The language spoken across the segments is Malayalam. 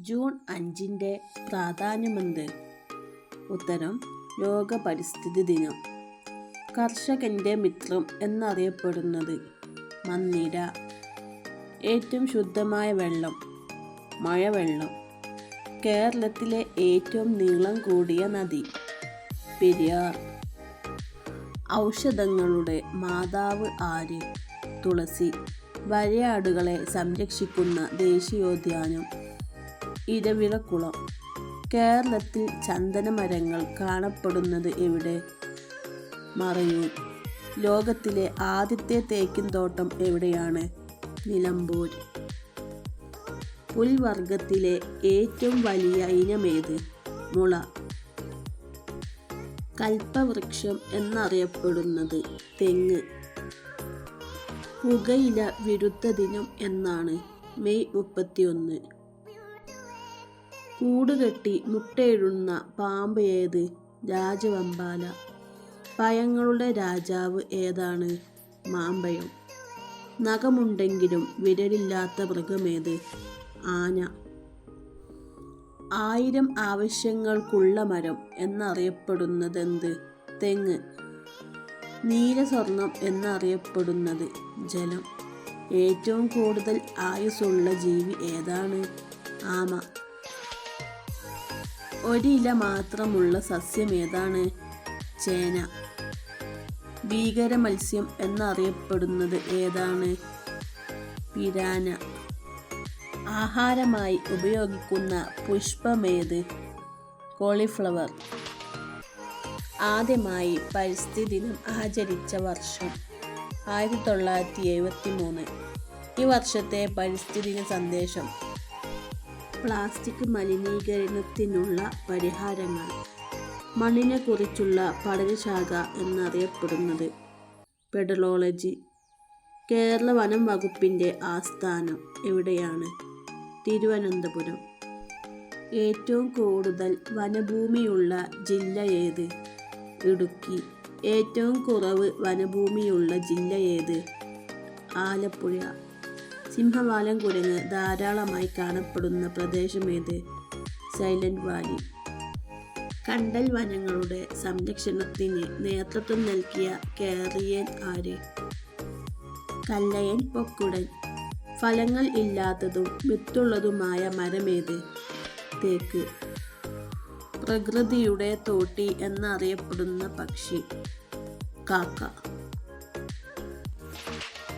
ജൂൺ അഞ്ചിന്റെ പ്രാധാന്യമെന്ത്? ഉത്തരം ലോക പരിസ്ഥിതി ദിനം. കർഷകന്റെ മിത്രം എന്നറിയപ്പെടുന്നത് മണ്ണിര. ഏറ്റവും ശുദ്ധമായ വെള്ളം മഴവെള്ളം. കേരളത്തിലെ ഏറ്റവും നീളം കൂടിയ നദി പെരിയാർ. ഔഷധങ്ങളുടെ മാതാവ് ആര്? തുളസി. വരയാടുകളെ സംരക്ഷിക്കുന്ന ദേശീയോദ്യാനം. ഇരവിളക്കുളം കേരളത്തിൽ ചന്ദനമരങ്ങൾ കാണപ്പെടുന്നത് എവിടെ? മറയൂർ. ലോകത്തിലെ ആദ്യത്തെ തേക്കിൻ തോട്ടം എവിടെയാണ്? നിലമ്പൂർ. പുൽവർഗത്തിലെ ഏറ്റവും വലിയ ഇനമേത് മുള. കൽപ്പവൃക്ഷം എന്നറിയപ്പെടുന്നത് തെങ്ങ്. പുകയില വിരുദ്ധ ദിനം എന്നാണ് മെയ് മുപ്പത്തിയൊന്ന്. കൂടുകെട്ടി മുട്ടയിടുന്ന പാമ്പ് ഏത്? രാജവമ്പാല. പയങ്ങളുടെ രാജാവ് ഏതാണ്? മാമ്പയം നഖമുണ്ടെങ്കിലും വിരലില്ലാത്ത മൃഗമേത് ആന. ആയിരം ആവശ്യങ്ങൾക്കുള്ള മരം എന്നറിയപ്പെടുന്നതെന്ത്? തെങ്ങ്. നീലസ്വർണം എന്നറിയപ്പെടുന്നത് ജലം. ഏറ്റവും കൂടുതൽ ആയുസ്സുള്ള ജീവി ഏതാണ്? ആമ. ഒരില മാത്രമുള്ള സസ്യം ഏതാണ്? ചേന. ഭീകര മത്സ്യം എന്നറിയപ്പെടുന്നത് ഏതാണ്? പിരാന. ആഹാരമായി ഉപയോഗിക്കുന്ന പുഷ്പമേത്? കോളിഫ്ലവർ. ആദ്യമായി പരിസ്ഥിതി ദിനം ആചരിച്ച വർഷം ആയിരത്തി തൊള്ളായിരത്തി എഴുപത്തി മൂന്ന് ഈ വർഷത്തെ പരിസ്ഥിതി സന്ദേശം. പ്ലാസ്റ്റിക് മലിനീകരണത്തിനുള്ള പരിഹാരങ്ങൾ. മണ്ണിനെക്കുറിച്ചുള്ള പഠനശാഖ എന്നറിയപ്പെടുന്നത് പെഡലോളജി. കേരള വനം വകുപ്പിന്റെ ആസ്ഥാനം എവിടെയാണ്? തിരുവനന്തപുരം. ഏറ്റവും കൂടുതൽ വനഭൂമിയുള്ള ജില്ല ഏത്? ഇടുക്കി. ഏറ്റവും കുറവ് വനഭൂമിയുള്ള ജില്ല ഏത്? ആലപ്പുഴ. സിംഹവാലം കുരങ്ങ് ധാരാളമായി കാണപ്പെടുന്ന പ്രദേശമേത് സൈലന്റ് വാലി. കണ്ടൽ വനങ്ങളുടെ സംരക്ഷണത്തിന് നേതൃത്വം നൽകിയ കേറിയൻ ആര്? കല്ലയൻ പൊക്കുടൻ. ഫലങ്ങൾ ഇല്ലാത്തതും വിത്തുള്ളതുമായ മരമേത് തേക്ക്. പ്രകൃതിയുടെ തോട്ടി എന്നറിയപ്പെടുന്ന പക്ഷി. കാക്ക.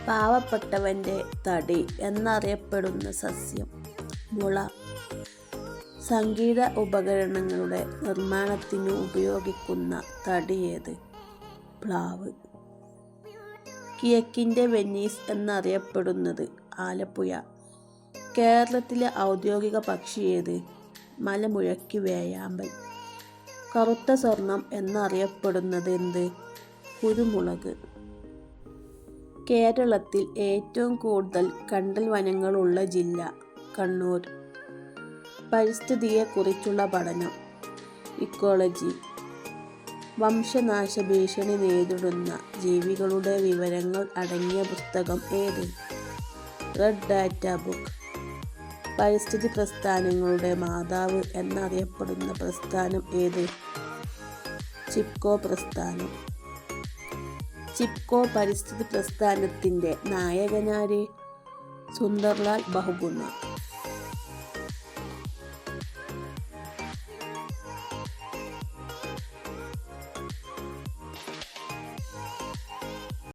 പാവപ്പെട്ടവന്റെ തടി എന്നറിയപ്പെടുന്ന സസ്യം മുള. സംഗീത ഉപകരണങ്ങളുടെ നിർമ്മാണത്തിന് ഉപയോഗിക്കുന്ന തടി ഏത്? പ്ലാവ്. കിഴക്കിന്റെ വെന്നീസ് എന്നറിയപ്പെടുന്നത് ആലപ്പുഴ. കേരളത്തിലെ ഔദ്യോഗിക പക്ഷി ഏത്? മലമുഴക്കി വേയാമ്പൽ. കറുത്ത സ്വർണം എന്നറിയപ്പെടുന്നത് എന്ത്? കുരുമുളക്. കേരളത്തിൽ ഏറ്റവും കൂടുതൽ കണ്ടൽ വനങ്ങളുള്ള ജില്ല കണ്ണൂർ. പരിസ്ഥിതിയെക്കുറിച്ചുള്ള പഠനം. ഇക്കോളജി. വംശനാശ ഭീഷണി നേരിടുന്ന ജീവികളുടെ വിവരങ്ങൾ അടങ്ങിയ പുസ്തകം ഏത്? Red data book. പരിസ്ഥിതി പ്രസ്ഥാനങ്ങളുടെ മാതാവ് എന്നറിയപ്പെടുന്ന പ്രസ്ഥാനം ഏത്? ചിപ്കോ പ്രസ്ഥാനം. ചിപ്കോ പരിസ്ഥിതി പ്രസ്ഥാനത്തിന്റെ നായകനാര്? സുന്ദർലാൽ ബഹുഗുണ.